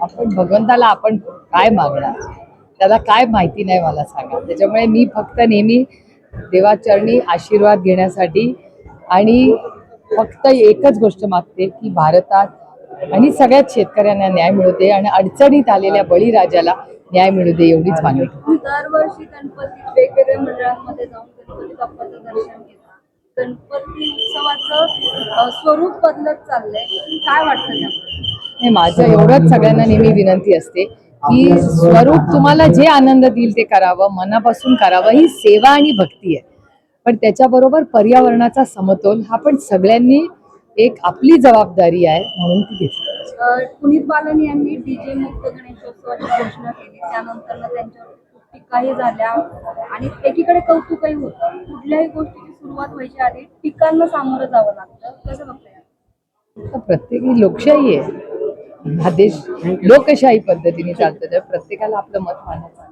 आपण भगवंताला आपण काय मागणार? त्याला काय माहिती नाही मला सांगा. त्याच्यामुळे मी फक्त नेहमी देवाचरणी आशीर्वाद घेण्यासाठी आणि फक्त एकच गोष्ट मागते की भारतात आणि सगळ्याच शेतकऱ्यांना न्याय मिळू दे आणि अडचणीत आलेल्या बळीराजाला न्याय मिळू दे एवढीच मागणी दरवर्षी गणपती वेगवेगळ्या मंडळांमध्ये जाऊन गणपती बाप्पाचं दर्शन घेता गणपती उत्सवाचं स्वरूप बदलत चाललंय. काय वाटतं त्याबद्दल हे माझं एवढंच सगळ्यांना नेहमी विनंती असते की स्वरूप तुम्हाला जे आनंद देईल ते करावं मनापासून करावं ही सेवा आणि भक्ती आहे. पण त्याच्याबरोबर पर्यावरणाचा समतोल हा पण सगळ्यांनी एक आपली जबाबदारी आहे म्हणून ती घेतली पुनीत बालन यांनी डीजे मुक्त गणेशोत्सवाची घोषणा केली. त्यानंतर त्यांच्यावर टीकाही झाल्या. आणि एकीकडे कौतुकही होतं. कुठल्याही गोष्टीची सुरुवात व्हायच्या आधी टीकांना सामोरं जावं लागतं. कसं बघताय? तर प्रत्येकी लोकशाही आहे. हा देश लोकशाही पद्धतीने चालतो तर प्रत्येकाला आपलं मत मांडायचं